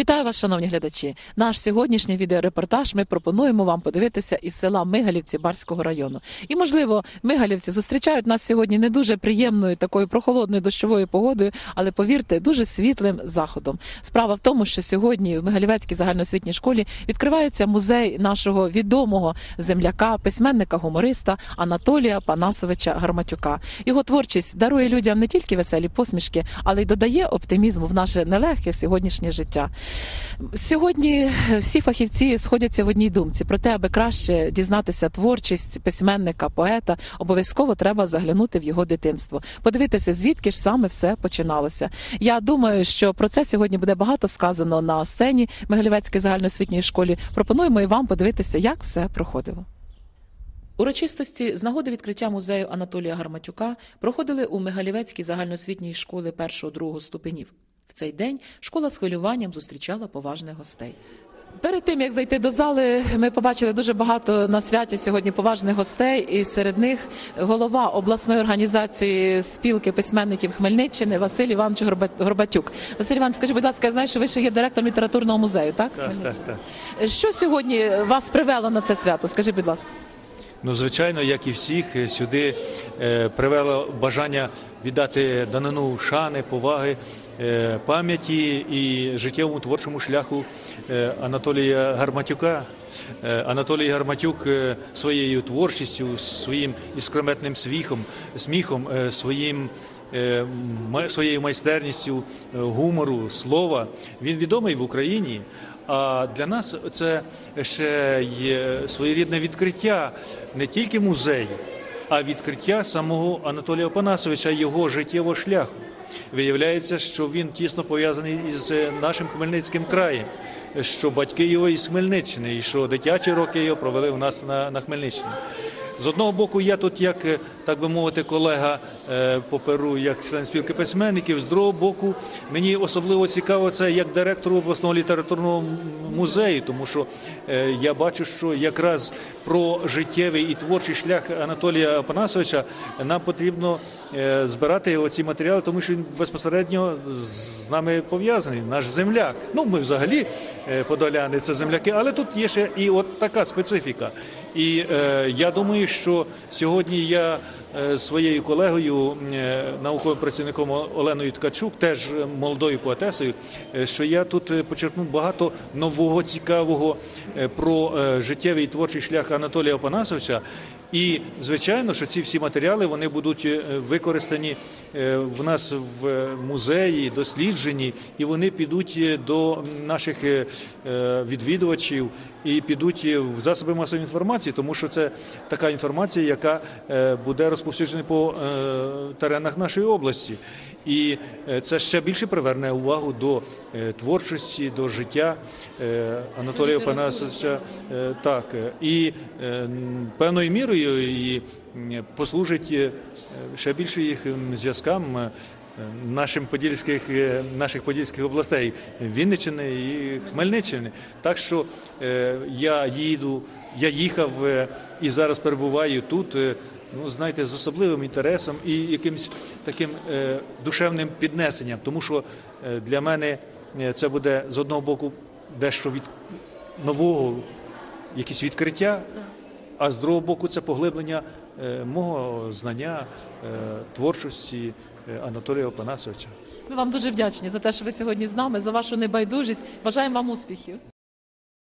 Вітаю вас, шановні глядачі. Наш сьогоднішній відеорепортаж ми пропонуємо вам подивитися із села Мигалівці Барського району. І, можливо, Мигалівці зустрічають нас сьогодні не дуже приємною такою прохолодною дощовою погодою, але повірте, дуже світлим заходом. Справа в тому, що сьогодні в Мигалівецькій загальноосвітній школі відкривається музей нашого відомого земляка, письменника, гумориста Анатолія Панасовича Гарматюка. Його творчість дарує людям не тільки веселі посмішки, але й додає оптимізму в наше нелегке сьогоднішнє життя. Сьогодні всі фахівці сходяться в одній думці про те, аби краще дізнатися творчість письменника, поета, обов'язково треба заглянути в його дитинство, подивитися, звідки ж саме все починалося. Я думаю, що про це сьогодні буде багато сказано на сцені Мигалівецької загальноосвітньої школи. Пропонуємо і вам подивитися, як все проходило. Урочистості з нагоди відкриття музею Анатолія Гарматюка проходили у Мигалівецькій загальноосвітній школи першого-другого ступенів. Цей день школа з хвилюванням зустрічала поважних гостей. Перед тим як зайти до зали, ми побачили дуже багато на святі сьогодні поважних гостей, і серед них голова обласної організації спілки письменників Хмельниччини Василь Іванович Горба- Горбатюк. Василь Іванович, скажіть, будь ласка, я знаю, що ви ще є директором літературного музею, так? Так, так, так. Що сьогодні вас привело на це свято? Скажіть, будь ласка. Ну, звичайно, як і всіх, е, сюди е, привело бажання віддати данину шани, поваги, е, пам'яті і життєвому творчому шляху Анатолія Гарматюка. Анатолій Гарматюк своєю творчістю, своїм іскрометним свіхом, сміхом, своїм своєю майстерністю гумору, слова. Він відомий в Україні. А для нас це ще є своєрідне відкриття не тільки музею, а відкриття самого Анатолія Панасовича, його життєвого шляху. Виявляється, що він тісно пов'язаний із нашим Хмельницьким краєм, що батьки його із Хмельниччини, і що дитячі роки його провели у нас на, на Хмельниччині. З одного боку, я тут, як е, так би мовити, колега е, по перу, як член спілки письменників. З другого боку, мені особливо цікаво це як директору обласного літературного музею, тому що е, я бачу, що якраз про життєвий і творчий шлях Анатолія Апанасовича нам потрібно збирати оці матеріали, тому що він безпосередньо з нами пов'язаний, наш земляк. Ну, ми взагалі подоляни, це земляки, але тут є ще і от така специфіка. І е, я думаю, що сьогодні я е, своєю колегою, е, науковим працівником Оленою Ткачук, теж молодою поетесою, е, що я тут е, почерпнув багато нового, цікавого про життєвий творчий шлях Анатолія Опанасовича. І звичайно, що ці всі матеріали вони будуть е, використані е, в нас в е, музеї, досліджені, і вони підуть до наших відвідувачів і підуть в засоби масової інформації, тому що це така інформація, яка буде розповсюджена по теренах нашої області. І це ще більше приверне увагу до творчості, до життя Анатолія Панасовича. Так, і певною мірою і послужить е, ще більше їх зв'язкам. е, Нашим подільських е, наших подільських областей Вінниччини і Хмельниччини. Так що я їду, я їхав і зараз перебуваю тут. Ну, знаєте, з особливим інтересом і якимсь таким душевним піднесенням, тому що для мене це буде з одного боку дещо від нового, якісь відкриття, а з другого боку, це поглиблення е, мого знання е, творчості е, Анатолія Опанасовича. Ми вам дуже вдячні за те, що ви сьогодні з нами, за вашу небайдужість. Бажаємо вам успіхів.